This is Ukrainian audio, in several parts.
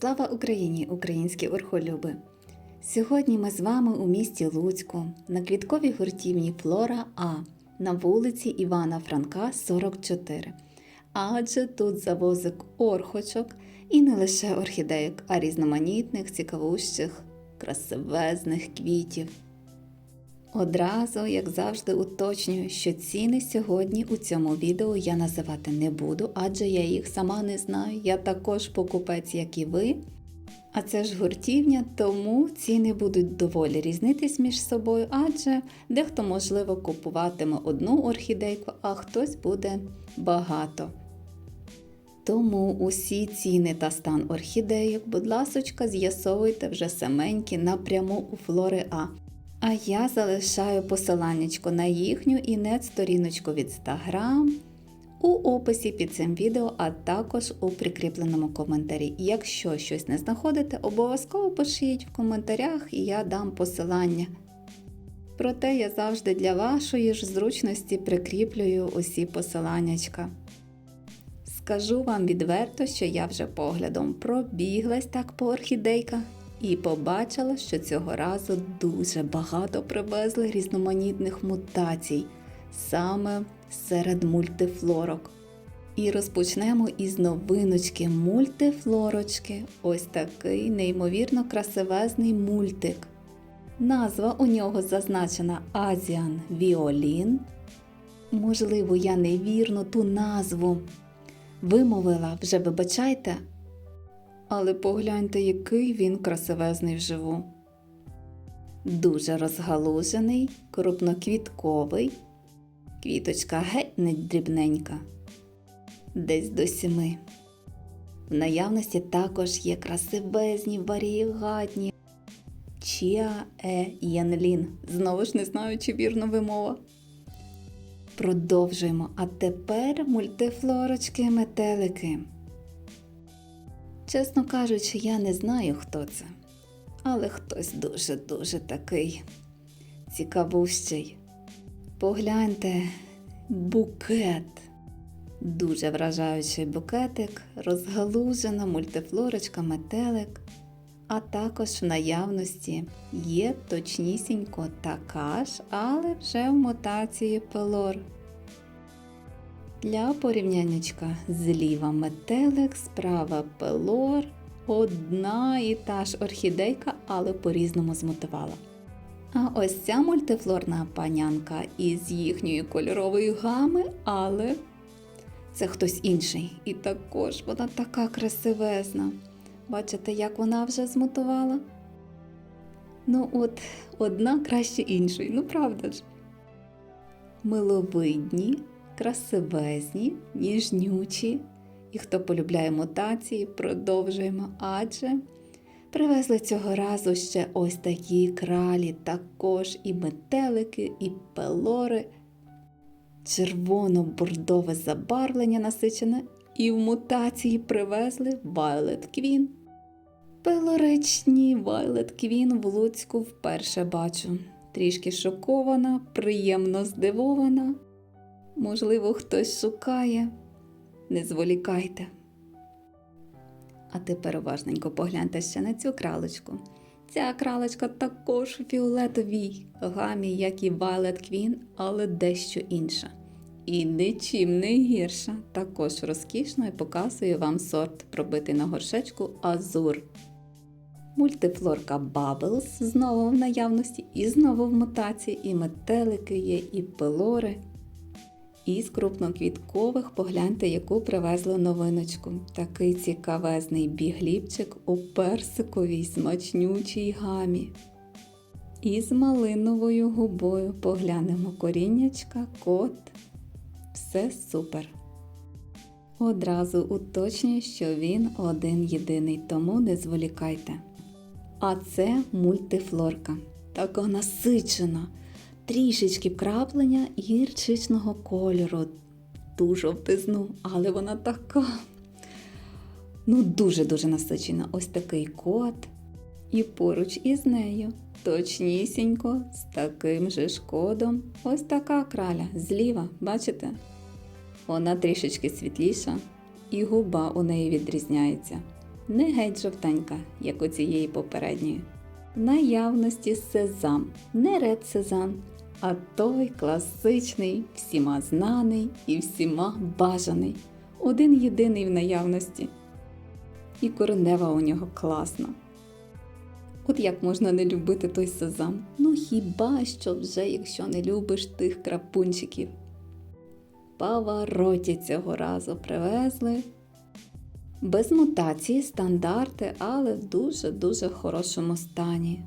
Слава Україні, українські орхолюби! Сьогодні ми з вами у місті Луцьку на квітковій гуртівні Флора А на вулиці Івана Франка, 44. Адже тут завозик орхочок і не лише орхідеїк, а різноманітних, цікавущих, красивезних квітів. Одразу, як завжди, уточнюю, що ціни сьогодні у цьому відео я називати не буду, адже я їх сама не знаю. Я також покупець, як і ви. А це ж гуртівня, тому ціни будуть доволі різнитись між собою, адже дехто, можливо, купуватиме одну орхідейку, а хтось буде багато. Тому усі ціни та стан орхідейок, будь ласочка, з'ясовуйте вже саменькі напряму у Флори А. А я залишаю посиланнячко на їхню інет-сторіночку в Instagram у описі під цим відео, а також у прикріпленому коментарі. Якщо щось не знаходите, обов'язково пишіть в коментарях і я дам посилання. Проте я завжди для вашої ж зручності прикріплюю усі посиланнячка. Скажу вам відверто, що я вже поглядом пробіглась так по орхідейках і побачила, що цього разу дуже багато привезли різноманітних мутацій саме серед мультифлорок. І розпочнемо із новиночки мультифлорочки. Ось такий неймовірно красивезний мультик. Назва у нього зазначена Азіан Віолін. Можливо, я невірно ту назву вимовила, вже вибачайте, але погляньте, який він красивезний вживу. Дуже розгалужений, крупноквітковий, квіточка геть не дрібненька, десь до сіми. В наявності також є красивезні, варієгатні Чіа Е Янлін. Знову ж не знаю, чи вірно вимова. Продовжуємо. А тепер мультифлорочки метелики. Чесно кажучи, я не знаю, хто це, але хтось дуже-дуже такий цікавущий. Погляньте, букет. Дуже вражаючий букетик, розгалужена мультифлорочка метелик, а також в наявності є точнісінько така ж, але вже в мотації пелор. Для порівняннячка зліва метелик, справа пелор, одна і та ж орхідейка, але по-різному змотивала. А ось ця мультифлорна панянка із їхньої кольорової гами, але це хтось інший. І також вона така красивезна. Бачите, як вона вже змотувала? Ну, от, одна краще іншої, ну правда ж. Миловидні, красивезні, ніжнючі. І хто полюбляє мутації, продовжуємо, адже привезли цього разу ще ось такі кралі, також і метелики, і пелори, червоно-бордове забарвлення насичене, і в мутації привезли Violet Queen. Пелоричні Violet Queen в Луцьку вперше бачу. Трішки шокована, приємно здивована. Можливо, хтось шукає. Не зволікайте. А тепер уважненько погляньте ще на цю кралочку. Ця кралочка також у фіолетовій гамі, як і Violet Queen, але дещо інша. І нічим не гірша. Також розкішно і показую вам сорт, пробитий на горшечку Азур. Мультифлорка Bubbles знову в наявності, і знову в мутації, і метелики є, і пилори. Із крупноквіткових погляньте, яку привезли новиночку. Такий цікавезний бігліпчик у персиковій смачнючій гамі. І з малиновою губою поглянемо коріннячка, кот. Все супер. Одразу уточнюю, що він один єдиний, тому не зволікайте. А це мультифлорка. Така насичена трішечки вкраплення гірчичного кольору, ту жовтизну, але вона така. Ну, дуже-дуже насичена. Ось такий кот. І поруч із нею, точнісінько, з таким же шкодом, ось така краля зліва, бачите? Вона трішечки світліша, і губа у неї відрізняється. не геть жовтенька, як у цієї попередньої. В наявності сезам, не ред сезам, а той класичний, всіма знаний і всіма бажаний. Один єдиний в наявності. І коренева у нього класна. От як можна не любити той сезам? Ну хіба що вже, якщо не любиш тих крапунчиків. Павароті цього разу привезли. Без мутації, стандарти, але в дуже-дуже хорошому стані.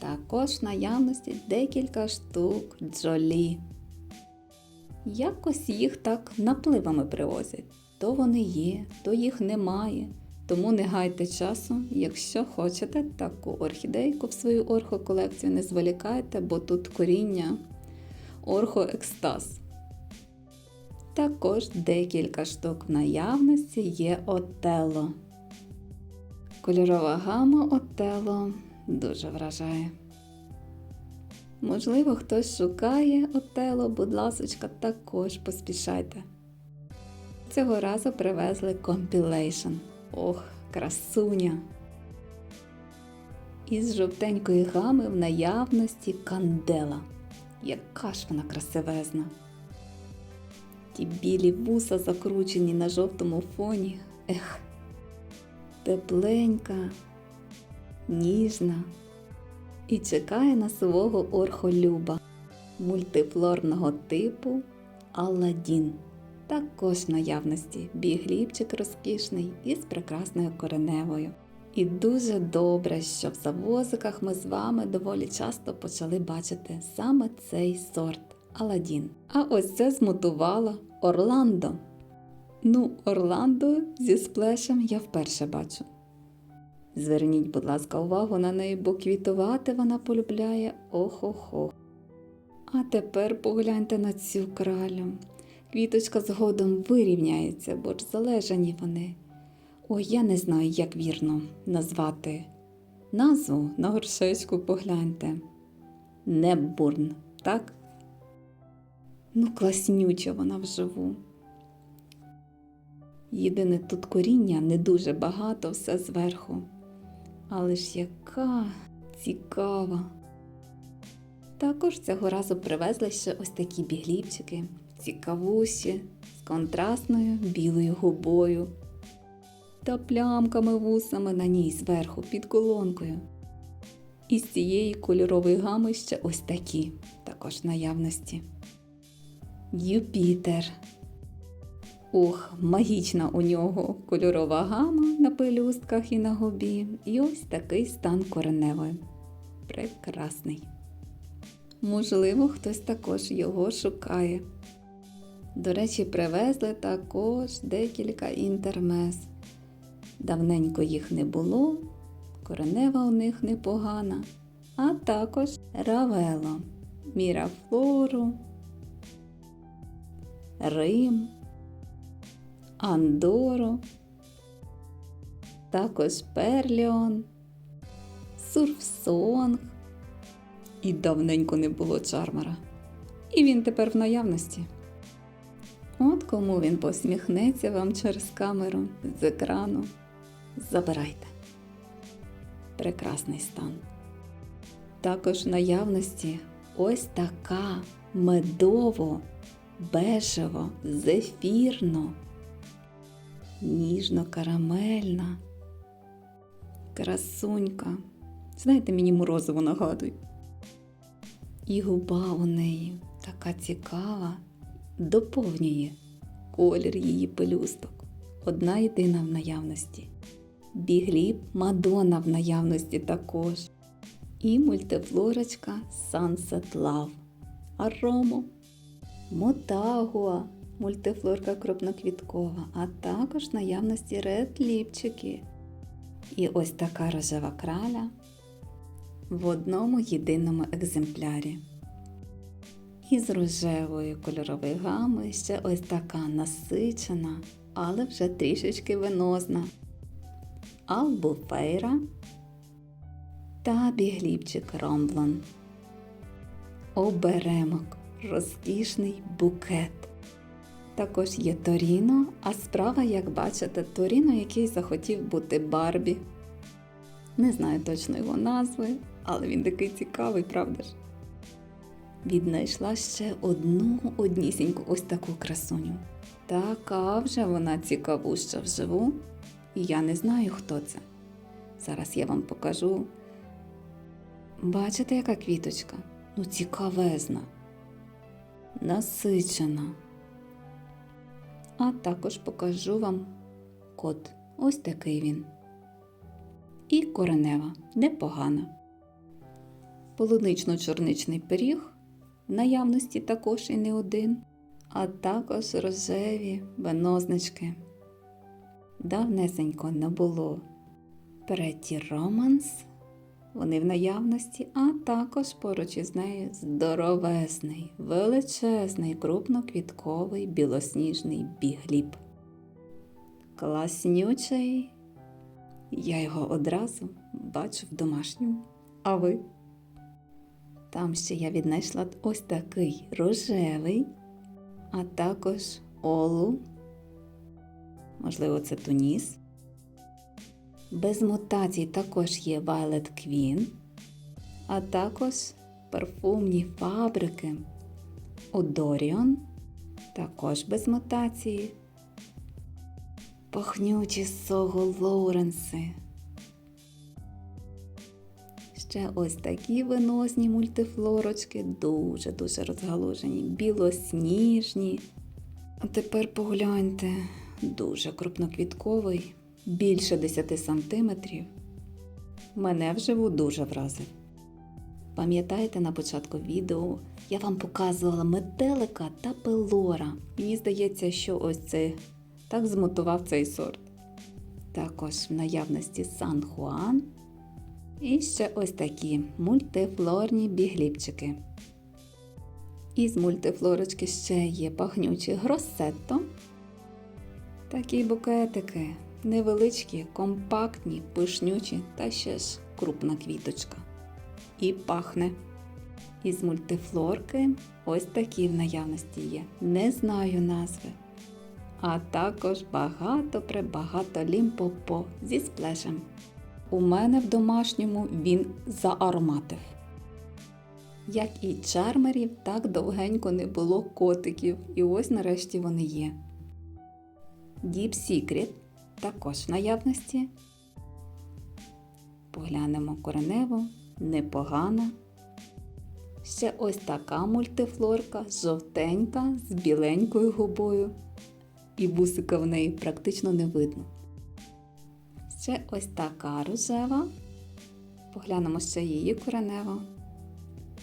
Також в наявності декілька штук джолі. Якось їх так напливами привозять. То вони є, то їх немає. Тому не гайте часу, якщо хочете таку орхідейку в свою орхоколекцію, не зволікайте, бо тут коріння орхоекстаз. Також декілька штук в наявності є отело. Кольорова гама отело дуже вражає. Можливо, хтось шукає отело, будь ласочка, також поспішайте. Цього разу привезли компілейшн. Ох, красуня! Із жовтенької гами в наявності кандела. Яка ж вона красивезна! Ті білі вуса закручені на жовтому фоні. Ех, тепленька, ніжна і чекає на свого орхолюба мультифлорного типу Алладін. Також в наявності бігліпчик розкішний із прекрасною кореневою. І дуже добре, що в завозиках ми з вами доволі часто почали бачити саме цей сорт Аладдін. А ось це змутувала Орландо. Ну, Орландо зі сплешем я вперше бачу. Зверніть, будь ласка, увагу на неї, бо квітувати вона полюбляє ох-охо. А тепер погляньте на цю кралю. Квіточка згодом вирівняється, бо ж залежані вони. Ой, я не знаю, як вірно назвати. Назву на горшечку погляньте. Небурн, так? Ну, класнюча вона вживу. Єдине тут коріння не дуже багато, все зверху. Але ж яка цікава. Також цього разу привезли ще ось такі бігліпчики, цікавуші, з контрастною білою губою та плямками вусами на ній зверху під колонкою. Із цієї кольорової гами ще ось такі, також наявності. Юпітер. Ох, магічна у нього кольорова гама на пелюстках і на губі. І ось такий стан кореневої. Прекрасний. Можливо, хтось також його шукає. До речі, привезли також декілька інтермез. Давненько їх не було, коренева у них непогана, а також равело, мірафлору, Рим, Андору, також Перліон, Сурфсонг. І давненько не було чармера. І він тепер в наявності. От кому він посміхнеться вам через камеру з екрану. Забирайте. Прекрасний стан. Також в наявності ось така медово, бежево, зефірно, ніжно-карамельна, красунька. Знаєте, мені морозиво нагадує. І губа у неї така цікава, доповнює колір її пелюсток. Одна єдина в наявності. Бігліп Мадонна в наявності також. І мультифлорочка Sunset Love. Аромо. Мотагуа, мультифлорка крупноквіткова, а також наявності редліпчики. І ось така рожева краля в одному єдиному екземплярі. Із рожевої кольорової гами ще ось така насичена, але вже трішечки венозна. Албуфейра та бігліпчик Ромблон. Оберемок розкішний букет. Також є Торіно, а справа, як бачите, Торіно, який захотів бути Барбі. Не знаю точно його назви, але він такий цікавий, правда ж? Віднайшла ще одну однісіньку ось таку красуню. Така вже вона цікавуща вживу, і я не знаю, хто це. Зараз я вам покажу. Бачите, яка квіточка? Ну, цікавезна, насичена. А також покажу вам кот. Ось такий він. І коренева непогана. Полунично-чорничний пиріг в наявності також і не один, а також рожеві винознички. Давнесенько не було. Претті Романс, вони в наявності, а також поруч із нею здоровезний, величезний, крупноквітковий білосніжний бігліб. Класнючий. Я його одразу бачу в домашньому. А ви? Там ще я віднайшла ось такий рожевий, а також олу. Можливо, це туніс. Без мутацій також є Violet Queen, а також парфумні фабрики Odorion, також без мутації. Пахнючі Сого Лоуренси. Ще ось такі виносні мультифлорочки, дуже-дуже розгалужені, білосніжні. А тепер погляньте, дуже крупноквітковий, більше 10 сантиметрів. Мене вживу дуже вразив. Пам'ятаєте, на початку відео я вам показувала метелика та пелора. Мені здається, що ось це так змотував цей сорт. Також в наявності Сан Хуан. І ще ось такі мультифлорні бігліпчики. Із мультифлорочки ще є пахнючі гросетто. Такі букетики невеличкі, компактні, пишнючі та ще ж крупна квіточка. І пахне. Із мультифлорки ось такі в наявності є. Не знаю назви. А також багато пребагато лімпопо зі сплешем. У мене в домашньому він заароматив. Як і чармерів, так довгенько не було котиків, і ось нарешті вони є. Deep Secret також в наявності. Поглянемо кореневу, непогана. Ще ось така мультифлорка, жовтенька, з біленькою губою. І вусика в неї практично не видно. Ще ось така рожева. Поглянемо ще її коренева.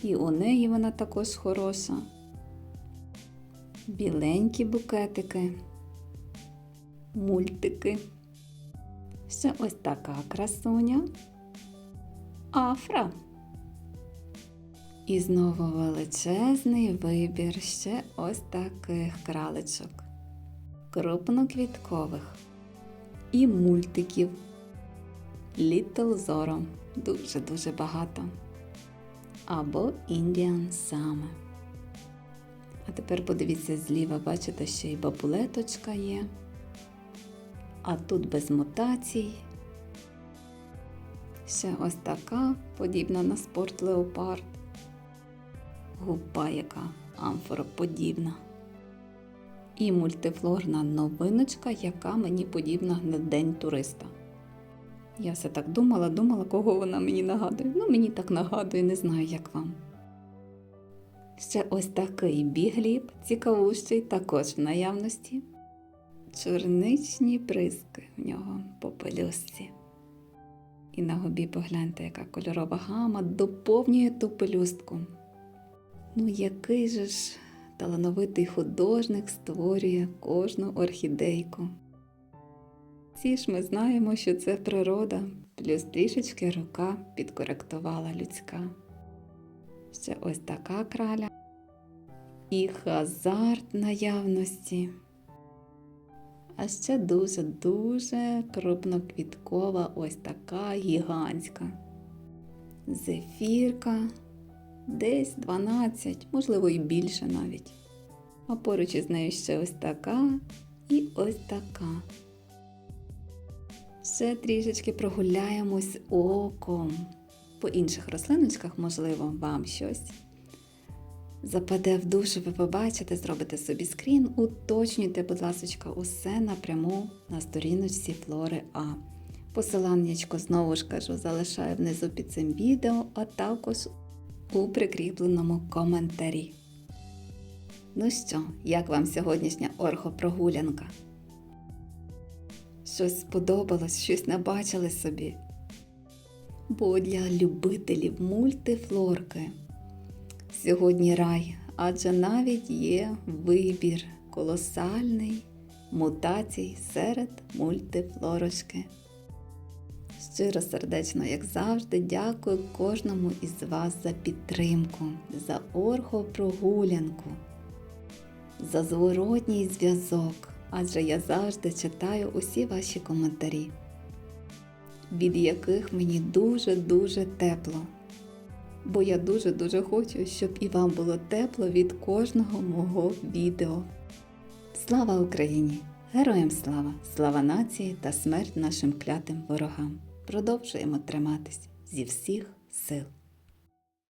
І у неї вона також хороша. Біленькі букетики, мультики. Ще ось така красуня. Афра. І знову величезний вибір ще ось таких кралечок. Крупноквіткових і мультиків. Little Zorro. Дуже-дуже багато. Або Indian Summer. А тепер подивіться зліва, бачите, ще й бабулеточка є. А тут без мутацій. Ще ось така, подібна на спорт леопард. Губа яка амфороподібна. І мультифлорна новиночка, яка мені подібна на День туриста. Я все так думала, думала, кого вона мені нагадує. Ну, мені так нагадує, не знаю, як вам. Ще ось такий бігліб, цікавущий, також в наявності. Чорничні бризки в нього по пелюстці. І на губі погляньте, яка кольорова гама доповнює ту пелюстку. Ну, який же ж талановитий художник створює кожну орхідейку. Ці ж ми знаємо, що це природа, плюс трішечки рука підкоректувала людська. Ще ось така краля. І хазарт наявності. А ще дуже-дуже крупноквіткова ось така гігантська. Зефірка, десь 12, можливо, і більше навіть. а поруч із нею ще ось така і ось така. Ще трішечки прогуляємось оком. По інших рослиночках, можливо, вам щось западе в душу, ви побачите, зробите собі скрін, уточнюйте, будь ласка, усе напряму на сторіночці Флори А. Посиланнячко, знову ж кажу, залишаю внизу під цим відео, а також у прикріпленому коментарі. Ну що, як вам сьогоднішня орхопрогулянка? Щось сподобалось, щось набачили собі. Бо для любителів мультифлорки сьогодні рай, адже навіть є вибір колосальний мутацій серед мультифлорошки. Щиро сердечно, як завжди, дякую кожному із вас за підтримку, за орхопрогулянку, за зворотній зв'язок, адже я завжди читаю усі ваші коментарі, від яких мені дуже-дуже тепло. Бо я дуже-дуже хочу, щоб і вам було тепло від кожного мого відео. Слава Україні! Героям слава! Слава нації та смерть нашим клятим ворогам! Продовжуємо триматись зі всіх сил.